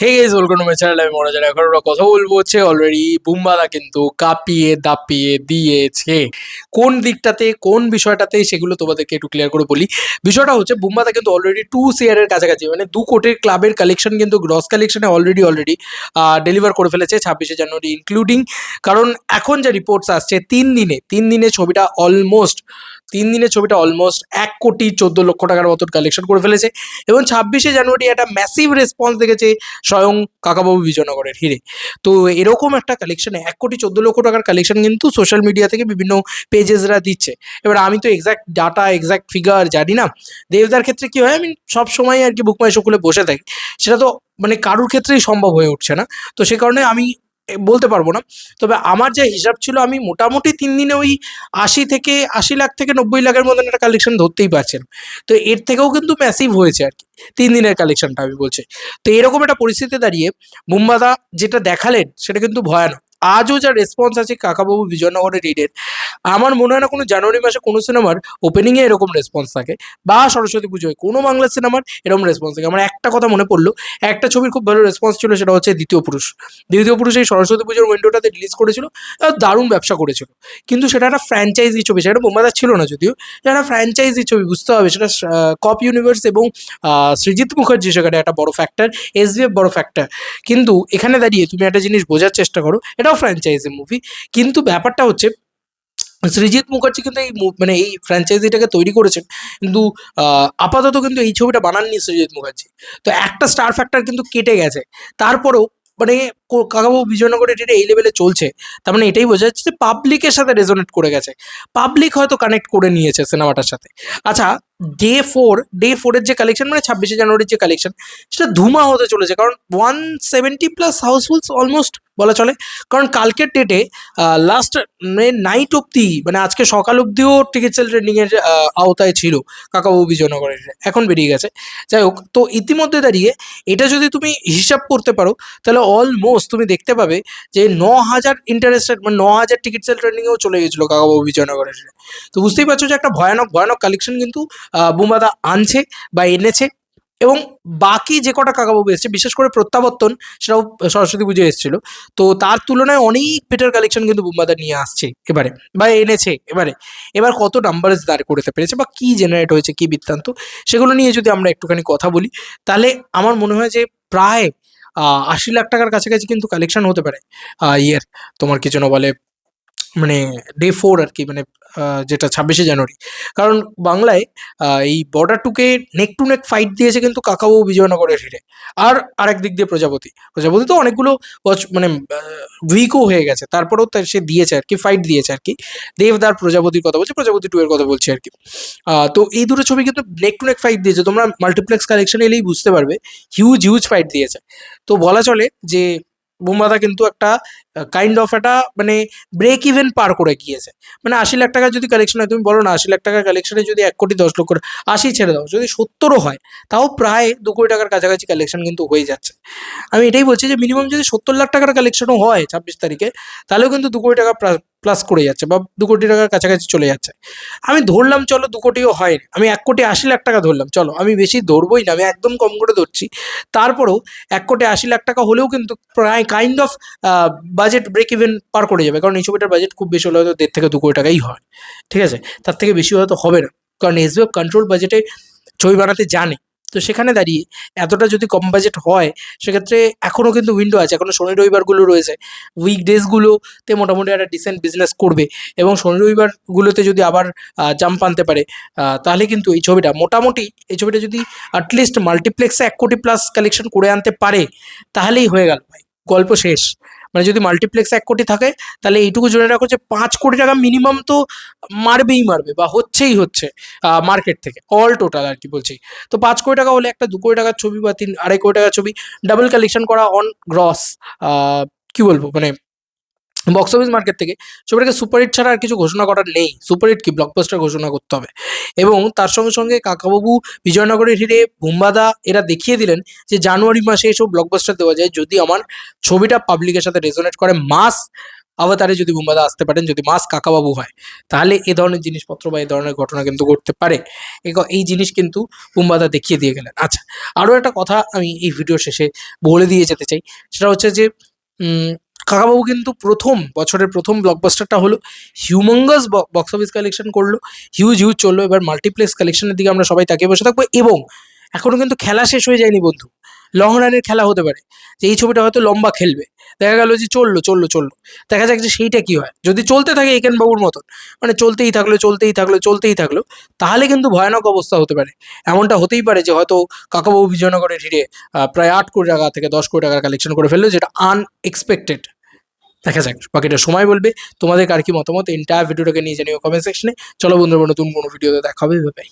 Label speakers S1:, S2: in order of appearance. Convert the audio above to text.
S1: Hey guys welcome to my channel আমি মনোজার এখন আমরা কথা বলব হচ্ছে অলরেডি বুম্বাদা কিন্তু কাঁপিয়ে, দাপিয়ে দিয়েছে কোন দিকটাতে, কোন বিষয়টাতে সেগুলো তোমাদেরকে একটু ক্লিয়ার করে বলি। বিষয়টা হচ্ছে বুম্বাদা কিন্তু অলরেডি টু সিয়ারের কাছাকাছি মানে দু কোটির ক্লাবের কালেকশন কিন্তু গ্রস কালেকশনে অলরেডি অলরেডি ডেলিভার করে ফেলেছে ছাব্বিশে জানুয়ারি ইনক্লুডিং কারণ এখন যে রিপোর্টস আসছে, তিন দিনে তিন দিনে ছবিটা অলমোস্ট তিন দিনে ছবিটা অলমোস্ট এক কোটি চোদ্দ লক্ষ টাকার মতন কালেকশন করে ফেলেছে এবং ছাব্বিশে জানুয়ারি একটা ম্যাসিভ রেসপন্স দেখেছে স্বয়ং কাকাবাবু বিজয়নগরের হিরে। তো এরকম একটা কালেকশনে এক কোটি চোদ্দ লক্ষ টাকার কালেকশন কিন্তু সোশ্যাল মিডিয়া থেকে বিভিন্ন পেজেসরা দিচ্ছে। এবার আমি তো এক্সাক্ট ডাটা এক্সাক্ট ফিগার জানি না। দেবদার ক্ষেত্রে কি হয়? আমি সব সময় আর কি বুকমাই খুলে বসে থাকি। সেটা তো মানে কারোর ক্ষেত্রেই সম্ভব হয়ে উঠছে না। তো সে কারণে আমি বলতে পারব না। তবে আমার যে হিসাব ছিল, আমি মোটামুটি তিন দিনে ওই আশি থেকে, আশি লাখ থেকে নব্বই লাখের মতন একটা কালেকশন ধরতেই পারছেন তো এর থেকেও কিন্তু ম্যাসিভ হয়েছে আর কি। তিন দিনের কালেকশনটা আমি বলছি। তো এরকম একটা পরিস্থিতি দাঁড়িয়ে মুম্বাদা যেটা দেখালেন, সেটা কিন্তু ভয়ানক। আজও যা রেসপন্স আছে কাকাবাবু বিজয়নগরের রিডের আমার মনে হয় না কোনো জানুয়ারি মাসে কোনো সিনেমার ওপেনিংয়ে এরকম রেসপন্স থাকে বা সরস্বতী পুজোয় কোনো বাংলা সিনেমার এরকম রেসপন্স থাকে। আমার একটা কথা মনে পড়ল, একটা ছবির খুব ভালো রেসপন্স ছিল, সেটা হচ্ছে দ্বিতীয় পুরুষ। দ্বিতীয় পুরুষ এই সরস্বতী পুজোর উইন্ডোটাতে রিলিজ করেছিল দারুণ ব্যবসা করেছিল। কিন্তু সেটা একটা ফ্র্যাঞ্চাইজি ছবি, সেটা বোমাদা ছিল না যদিও, সেটা ফ্র্যাঞ্চাইজি ছবি, বুঝতে হবে। সেটা কপ ইউনিভার্স এবং সৃজিৎ মুখার্জি সেখানে একটা বড় ফ্যাক্টর এস এসবিএফ বড় ফ্যাক্টর কিন্তু এখানে দাঁড়িয়ে তুমি একটা জিনিস বোঝার চেষ্টা করো, এটাও ফ্র্যাঞ্চাইজি মুভি কিন্তু ব্যাপারটা হচ্ছে সৃজিত মুখার্জি কিন্তু এই মানে এই ফ্র্যাঞ্চাইজিটাকে তৈরি করেছেন। কিন্তু আপাতত কিন্তু এই ছবিটা বানাননি সৃজিৎ মুখার্জি। তো একটা স্টার ফ্যাক্টর কিন্তু কেটে গেছে। তারপরেও মানে কাকাবাবু বিজয়নগরে এটা এই লেভেলে চলছে। তার মানে এটাই বোঝা যাচ্ছে যে পাবলিকের সাথে রেজোনেট করে গেছে। পাবলিক হয়তো কানেক্ট করে নিয়েছে সিনেমাটার সাথে। আচ্ছা ডে ফোর ডে ফোরের যে কালেকশন মানে ছাব্বিশে জানুয়ারির যে কালেকশন সেটা ধুমা হতে চলেছে। কারণ one seventy plus housefuls almost বলা চলে। কারণ কালকের ডেটে লাস্ট নাইট অবধি মানে আজকে সকাল অবধিও টিকিট সেল ট্রেন্ডিংয়ের আওতায় ছিল কাকাবাবু বিজয়নগরের। এখন বেরিয়ে গেছে। যাই হোক, তো ইতিমধ্যে দাঁড়িয়ে এটা যদি তুমি হিসাব করতে পারো, তাহলে অলমোস্ট তুমি দেখতে পাবে যে ন হাজার ইন্টারেস্টেড মানে ন হাজার টিকিট সেল ট্রেন্ডিংয়েও চলে গেছিল কাকাবাবু বিজয়নগরের। তো বুঝতেই পারছ যে একটা ভয়ানক ভয়ানক কালেকশন কিন্তু বুমাদা আনছে বা এনেছে এবং বাকি যে কটা কাকাবাবু এসছে, বিশেষ করে প্রত্যাবর্তন, সেটাও সরস্বতী পুজো এসেছিল। তো তার তুলনায় অনেক বেটার কালেকশন কিন্তু বুম্বাদা নিয়ে আসছে এবারে, বা এনেছে এবারে। এবার কত নাম্বারস দাঁড় করতে পেরেছে বা কি জেনারেট হয়েছে, কি বৃত্তান্ত, সেগুলো নিয়ে যদি আমরা একটুখানি কথা বলি, তাহলে আমার মনে হয় যে প্রায় আশি লাখ টাকার কাছাকাছি কিন্তু কালেকশন হতে পারে ইয়ের তোমার কিছু না বলে মানে ডে ফোর আর কি মানে যেটা ছাব্বিশে জানুয়ারি। কারণ বাংলায় এই বর্ডার টুকে নেক টু নেক ফাইট দিয়েছে কিন্তু কাকাবাবু বিজয়নগরের হিরে। আর আরেক দিক দিয়ে প্রজাপতি। প্রজাপতি তো অনেকগুলো মানে উইকও হয়ে গেছে। তারপরেও তার সে দিয়েছে আর কি ফাইট দিয়েছে আর কি দেবদার প্রজাপতির কথা বলছে, প্রজাপতি টু এর কথা বলছি আর কি তো এই দুটো ছবি কিন্তু নেক টু নেক ফাইট দিয়েছে। তোমরা মাল্টিপ্লেক্স কালেকশন এলেই বুঝতে পারবে হিউজ হিউজ ফাইট দিয়েছে। তো বলা চলে যে বোমাদা কিন্তু একটা কাইন্ড অফ একটা মানে ব্রেক ইভেন পার করে গিয়েছে। মানে আশি লাখ টাকা যদি কালেকশন হয়, তুমি বলো না, আশি লাখ টাকার কালেকশনে যদি এক কোটি দশ লক্ষ আশি ছেড়ে দাও, যদি সত্তরও হয়, তাও প্রায় দু কোটি টাকার কাছাকাছি কালেকশন কিন্তু হয়ে যাচ্ছে। আমি এটাই বলছি যে মিনিমাম যদি সত্তর লাখ টাকার কালেকশনও হয় ছাব্বিশ তারিখে, তাহলেও কিন্তু দু কোটি টাকা প্লাস করে যাচ্ছে বা দু কোটি টাকার কাছাকাছি চলে যাচ্ছে। আমি ধরলাম, চলো দু কোটিও হয় আমি এক কোটি আশি লাখ টাকা ধরলাম, চলো। আমি বেশি ধরবোই না, আমি একদম কম করে ধরছি। তারপরেও এক কোটি আশি লাখ টাকা হলেও কিন্তু প্রায় kind of budget break even পার করে যাবে। কারণ এই ছবিটার বাজেট খুব বেশি হলে হয়তো দেড় থেকে দু কোটি টাকাই হয়। ঠিক আছে? তার থেকে বেশি হয়তো হবে না। কারণ এসবিএফ কন্ট্রোল বাজেটে ছবি বানাতে জানে। তো সেখানে দাঁড়িয়ে এতটা যদি কম বাজেট হয়, সেক্ষেত্রে এখনও কিন্তু উইন্ডো আছে। এখনও শনি রবিবারগুলো রয়েছে। উইকডেজগুলোতে মোটামুটি একটা ডিসেন্ট বিজনেস করবে এবং শনি রবিবারগুলোতে যদি আবার জাম্প আনতে পারে তাহলে কিন্তু এই ছবিটা মোটামুটি, এই ছবিটা যদি অ্যাটলিস্ট মাল্টিপ্লেক্সে এক কোটি প্লাস কালেকশন করে আনতে পারে, তাহলেই হয়ে গেল ভাই। গল্প শেষ। মানে যদি মাল্টিপ্লেক্স এক কোটি থাকে, তাহলে এইটুকু জোরে রাখো যে পাঁচ কোটি টাকা মিনিমাম তো মারবেই মারবে বা হচ্ছেই হচ্ছে মার্কেট থেকে অল টোটাল আর কি বলছি। তো পাঁচ কোটি টাকা হলে একটা দু কোটি টাকার ছবি বা তিন, আড়াই কোটি টাকার ছবি ডাবল কালেকশন করা অন গ্রস কি বলব? মানে বক্স অফিস মার্কেট থেকে ছবিটাকে সুপারহিট ছাড়া আর কিছু ঘোষণা করার নেই। সুপারহিট কি ব্লকবাস্টার ঘোষণা করতে হবে? এবং তার সঙ্গে সঙ্গে কাকাবাবু বিজয়নগরের হিরে বুম্বাদা এরা দেখিয়ে দিলেন যে জানুয়ারি মাসে এসব ব্লকবাস্টার দেওয়া যায়। যদি আমার ছবিটা পাবলিকের সাথে রেজোনেট করে মাস আবতারে যদি বুম্বাদা আসতে পারেন, যদি মাস কাকাবাবু হয়, তাহলে এ ধরনের জিনিসপত্র বা এই ধরনের ঘটনা কিন্তু ঘটতে পারে। এই জিনিস কিন্তু বুম্বাদা দেখিয়ে দিয়ে গেলেন। আচ্ছা আরও একটা কথা আমি এই ভিডিও শেষে বলে দিয়ে যেতে চাই। সেটা হচ্ছে যে কাকাবাবু কিন্তু প্রথম, বছরের প্রথম ব্লকবাস্টারটা হলো হিউমঙ্গাস বক্স অফিস কালেকশন করল। হিউজ হিউজ চলল। এবার মাল্টিপ্লেক্স কালেকশনের দিকে আমরা সবাই তাকিয়ে বসে থাকব এবং এখনও কিন্তু খেলা শেষ হয়ে যায়নি বন্ধু। লং রানের খেলা হতে পারে। যে এই ছবিটা হয়তো লম্বা খেলবে। দেখা গেল যে চলল চলল চলল। দেখা যাক যে সেইটা কি হয়। যদি চলতে থাকে একেন বাবুর মতন মানে চলতেই থাকল চলতেই থাকল চলতেই থাকল তাহলে কিন্তু ভয়ানক অবস্থা হতে পারে। এমনটা হতেই পারে যে হয়তো কাকাবাবু বিজয়নগরে আহ, প্রায় আট কোটি টাকা থেকে দশ কোটি টাকার কালেকশন করে ফেলল যেটা আনএক্সপেক্টেড দেখা যাক বাকিটা সময় বলবে। তোমাদের কার কি মতামত? এন্টায়ার ভিডিওটাকে নিয়ে জানিও কমেন্ট সেকশনে চলো বন্ধুরা নতুন কোনো ভিডিওতে দেখা হবে। বাই